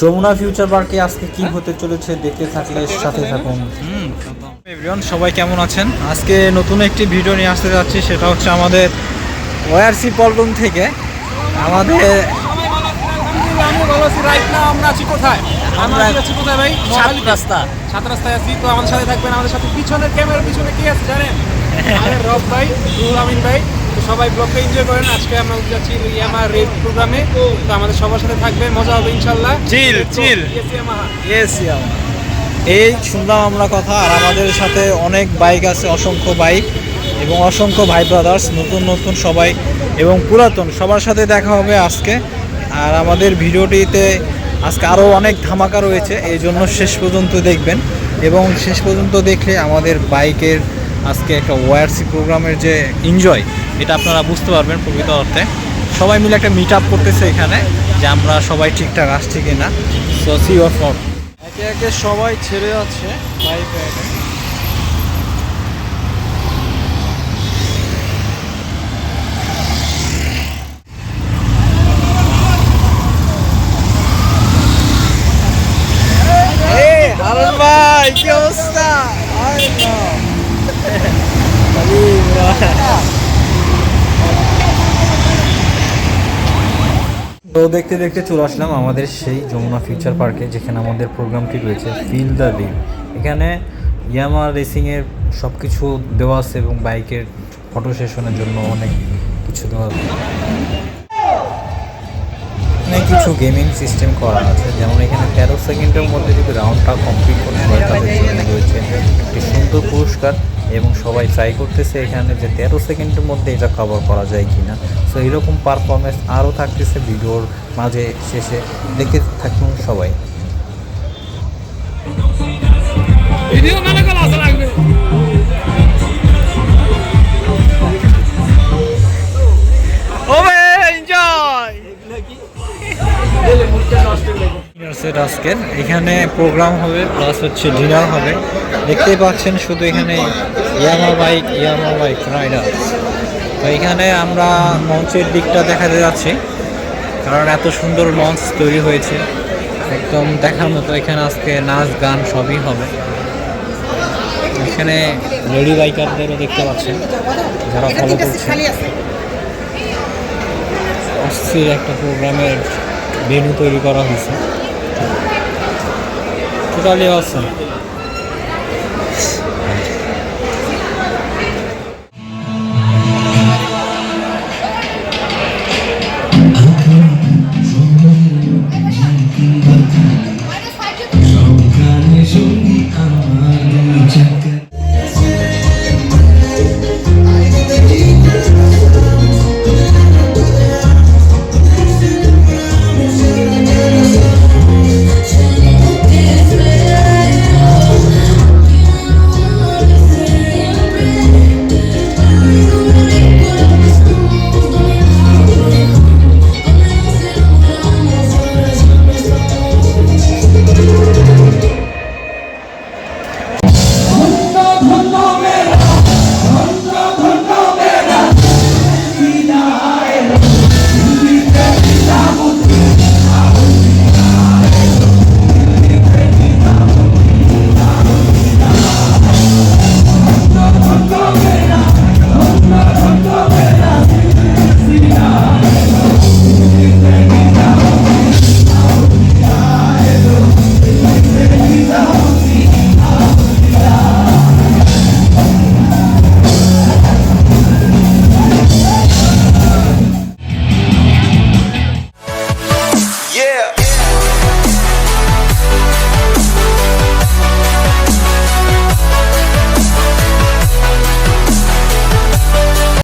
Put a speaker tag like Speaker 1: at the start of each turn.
Speaker 1: Jamuna future পার্কে আজকে কি হতে চলেছে দেখতে থাকলে সাথে থাকুন। এভরিওয়ান সবাই কেমন আছেন? আজকে নতুন একটি ভিডিও নিয়ে আসতে যাচ্ছি সেটা হচ্ছে আমাদের ওয়ারসি পল্টন থেকে। আমাদের
Speaker 2: আমি ভালো আছি। রাইট না আমরা আছি কোথায়? আমরা
Speaker 1: আমরা-
Speaker 2: আছি কোথায় ভাই?
Speaker 1: সাত রাস্তা।
Speaker 2: সাত রাস্তায় আছি। তো আমাদের সাথে থাকবেন আমাদের সাথে পিছনের ক্যামেরার পিছনে কি আছে জানেন? আমাদের রব ভাই রুহুল আমিন ভাই। তো সবাই ব্লগটা এনজয় করেন। আজকে আমরা যাচ্ছি ইয়ামা রেড প্রোগ্রামে। তো আমাদের সবার সাথে থাকবে মজা হবে ইনশাল্লাহ. Yes, Yamaha.
Speaker 1: ইয়েস এই শুনলাম আমরা কথা আর আমাদের সাথে অনেক বাইক আছে অসংখ্য বাইক এবং অসংখ্য ভাই ব্রাদার্স নতুন নতুন সবাই এবং পুরাতন। সবার সাথে দেখা হবে আজকে। আর আমাদের ভিডিওটিতে আজকে আরও অনেক ধামাকা রয়েছে এই জন্য শেষ পর্যন্ত দেখবেন। এবং শেষ পর্যন্ত দেখলে আমাদের বাইকের আজকে একটা ওয়ারসি প্রোগ্রামের যে এনজয় এটা আপনারা বুঝতে পারবেন প্রকৃত অর্থে। সবাই মিলে একটা মিট আপ করতেছে এখানে, যে আমরা সবাই ঠিকঠাক আসছি কিনা। সো সি অফ একে একে সবাই ছেড়ে আছে বাইক হারুন ভাই কি অবস্থা তো দেখতে দেখতে চলে আসলাম আমাদের সেই যমুনা ফিউচার পার্কে, যেখানে আমাদের প্রোগ্রামটি রয়েছে ফিল দ্য রিল এখানে ইয়ামা রেসিংয়ের সব কিছু দেওয়া আছে এবং বাইকের ফটো সেশনের জন্য অনেক কিছু দেওয়া আছে। এখানে কিছু গেমিং সিস্টেম করা আছে। যেমন এখানে তেরো সেকেন্ডের মধ্যে যদি রাউন্ডটা কমপ্লিট করতে হয়, তাদের জন্য রয়েছে একটি সুন্দর পুরস্কার এবং সবাই ট্রাই করতেছে এখানে যে তেরো সেকেন্ডের মধ্যে এটা কভার করা যায় কি না সো এরকম পারফরমেন্স আরও থাকতেছে, ভিডিওর মাঝে, শেষে দেখে থাকুন সবাই। সেট আজকের। এখানে প্রোগ্রাম হবে প্লাস হচ্ছে ডিনার হবে। দেখতেই পাচ্ছেন শুধু এখানে Yamaha bike Yamaha bike rider. তো এখানে আমরা মঞ্চের দিকটা দেখাতে যাচ্ছি। কারণ এত সুন্দর মঞ্চ তৈরি হয়েছে। একদম দেখার মতো এখানে আজকে নাচ গান সবই হবে। এখানে লেডি বাইকারদেরও দেখতে পাচ্ছেন যারা ফলো করছে। অস্থির একটা প্রোগ্রামের ভেন্যু তৈরি করা হয়েছে। Güzel alsın.